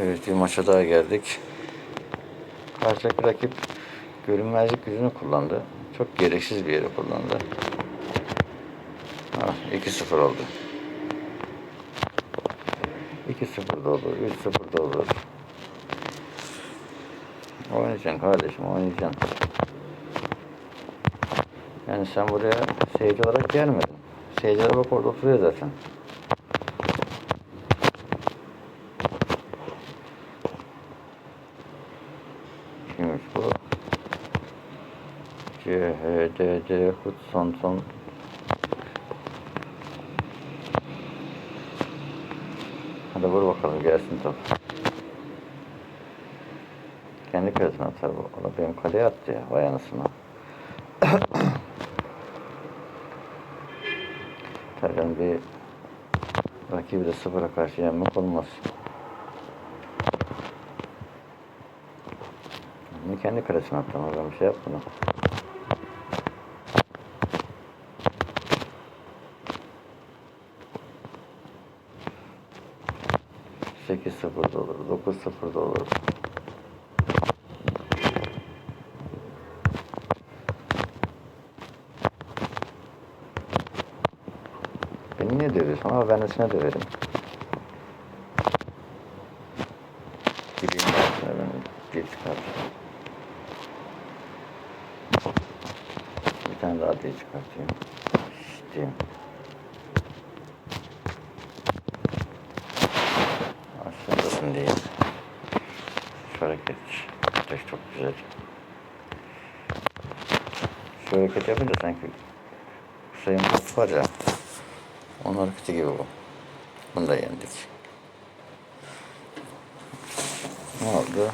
Evet bir maça daha geldik. Karşıdaki rakip görünmezlik gücünü kullandı. Çok gereksiz bir yere kullandı. Ha, 2-0 oldu. 2-0 da olur, 3-0 da olur. Oynayacaksın kardeşim, oynayacaksın. Yani sen buraya seyirci olarak gelmedin. Seyirciler bak orada oturuyor zaten. Kimmiş bu? CHDD Hudson son Hadi vur bakalım gelsin top. Kendi kalesine atar bu. O da benim kaleye attı ya. Vay anasını. Tabii bir rakibi de sıfıra karşı yenmek olmaz. Bunu kendi kalesine attım. Ben bir şey yapmadım. Sekiz sıfır da olur, dokuz sıfır da olur. Beni niye dövüyorsun? Ama ben de seni döverim. Gideyim ben sana ben dil çıkartayım. Bir tane daha dil çıkartayım. Diyeyim. Aşağıdasın diyeyim. Şu hareket. Ateş çok güzel. Şu hareket yapınca sanki Hüseyin Bolt var ya. Onun hareketi gibi bu. Bunu da yendik. Ne oldu?